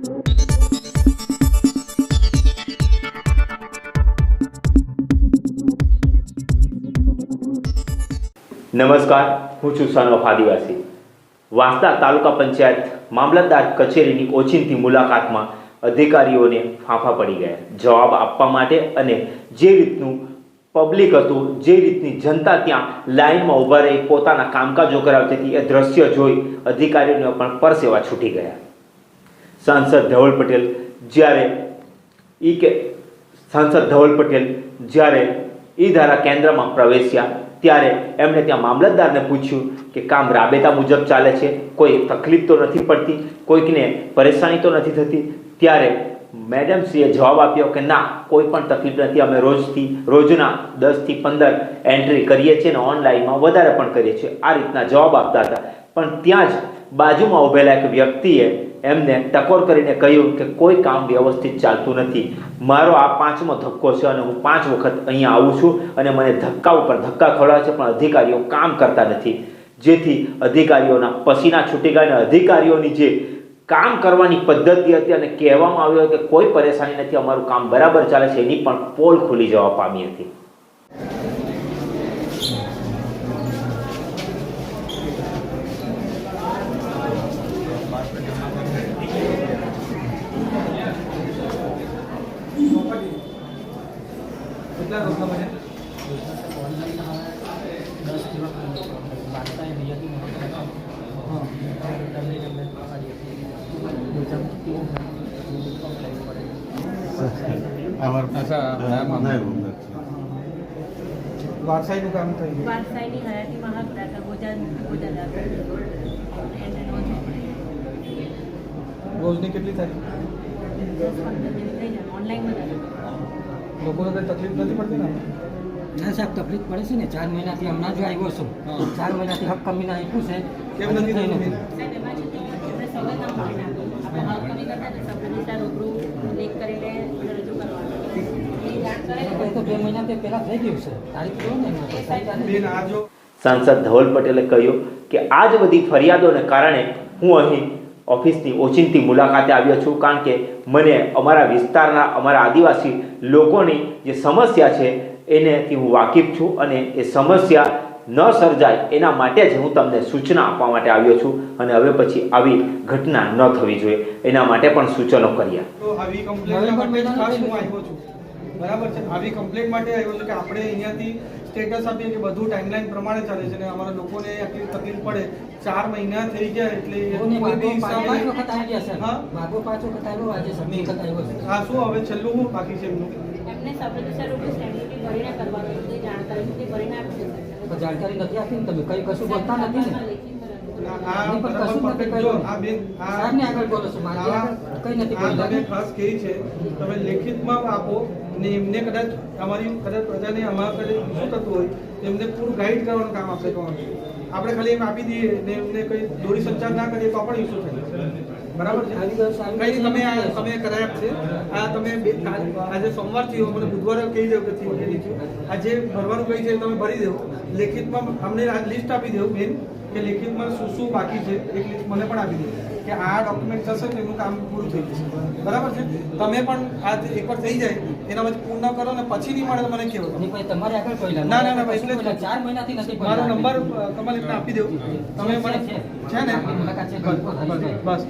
નમસ્કાર, હું છું સનોફ આદિવાસી. વાંસદા તાલુકા પંચાયત મામલતદાર કચેરીની ઓચિંતી મુલાકાતમાં અધિકારીઓને ફાંફા પડી ગયા. જવાબ આપવા માટે અને જે રીતનું પબ્લિક હતું, જે રીતની જનતા ત્યાં લાઇનમાં ઊભા રહી, પોતાના કામકાજો કરાવતી હતી, એ દ્રશ્ય જોઈ અધિકારીઓને પણ પરસેવા છૂટી ગયા. સાંસદ ધવલ પટેલ જ્યારે ઈ કે સાંસદ ધવલ પટેલ જ્યારે ઈ ધારા કેન્દ્રમાં પ્રવેશ્યા, ત્યારે એમણે ત્યાં મામલતદારને પૂછ્યું કે કામ રાબેતા મુજબ ચાલે છે, કોઈ તકલીફ તો નથી પડતી, કોઈકને પરેશાની તો નથી થતી, ત્યારે મેડમશ્રીએ જવાબ આપ્યો કે ના, કોઈ પણ તકલીફ નથી, અમે રોજથી, રોજના દસથી પંદર એન્ટ્રી કરીએ છીએ અને ઓનલાઈનમાં વધારે પણ કરીએ છીએ. આ રીતના જવાબ આપતા હતા. પણ ત્યાં જ બાજુમાં ઊભેલા એક વ્યક્તિએ એમને ટકોર કરીને કહ્યું કે કોઈ કામ વ્યવસ્થિત ચાલતું નથી. મારો આ પાંચમો ધક્કો છે અને હું પાંચ વખત અહીંયા આવું છું અને મને ધક્કા ઉપર ધક્કા ખવડાવે છે, પણ અધિકારીઓ કામ કરતા નથી. જેથી અધિકારીઓના પસીના છૂટી ગયા અધિકારીઓની જે કામ કરવાની પદ્ધતિ હતી અને કહેવામાં આવ્યું કે કોઈ પરેશાની નથી, અમારું કામ બરાબર ચાલે છે, એની પણ પોલ ખુલી જવા પામી હતી. વારસાઈનું કામ થયું વારસાઈની રોજની કેટલી તારીખ લોકોને કઈ તકલીફ નથી પડતી ને ના સાહેબ તકલીફ પડે છે ને. ચાર મહિનાથી હમણાં જ આવ્યો છું. ચાર મહિનાથી હક કમીના આપ્યું છે. કેમ નથી સાંસદ ધવલ પટેલે કહ્યું કે આ જ બધી ફરિયાદોને કારણે હું અહીં ઓફિસની ઓચિંતી મુલાકાતે આવ્યો છું, કારણ કે મને અમારા વિસ્તારના અમારા આદિવાસી લોકોની જે સમસ્યા છે, એનેથી હું વાકેફ છું અને એ સમસ્યા ન સર્જાય એના માટે જ હું તમને સૂચના આપવા માટે આવ્યો છું અને હવે પછી આવી ઘટના ન થવી જોઈએ. એના માટે પણ સૂચનો કર્યા. તો આવી કમ્પ્લેન્ટ માટે જ ખાસ હું આવ્યો છું. બરાબર છે? આવી કમ્પ્લેન માટે આવ્યો છે કે આપણે અહીંયાથી સ્ટેટસ આપીએ કે બધું ટાઈમલાઈન પ્રમાણે ચાલે છે અને અમારા લોકોને આટલી તકલીફ પડે. ચાર મહિના થઈ ગયા એટલે હા? શું? હવે છેલ્લું હું બાકી છે એમનું? એમને સબડિવિઝન રૂપે સ્ટેમ્પ ભરીને કરવાનું છે તે ભરીને આપી તો જાણકારી નથી આપી ને તમે કઈ કશું બોલતા નથી ને? પણ લેખિતમાં આપો ને એમને કદાચ અમારી કદાચ પ્રજાને અમારા કદાચ શું થતું હોય એમને પૂરું ગાઈડ કરવાનું કામ આપણે કરવાનું આપણે ખાલી એમ આપી દઈએ ને એમને કંઈ દોરી સંચાર ના કરીએ તો પણ ઇસ્યુ થાય. બરાબર છે? તમે આ તમે કરાયા છે? આ તમે આજે સોમવાર થયો મને બુધવારે કહી દો કે થયું નહીં આજે ભરવાનું કઈ છે તમે ભરી દો લેખિતમાં અમને આ લિસ્ટ આપી દેવું બેન કે લેખિતમાં શું શું બાકી છે એક લિસ્ટ મને પણ આપી દે કે આ ડોક્યુમેન્ટ થશે તો એનું કામ પૂરું થઈ જશે. બરાબર છે? તમે પણ આ એકવાર થઈ જાય એના પછી પૂર્ણ કરો ને પછી નહીં મળે મને કહેવો તમારે આગળ. ના, ના, ના, એટલે. ચાર મહિનાથી નથી મારો નંબર તમારે આપી દેવું. તમે મને છે, ને? બસ.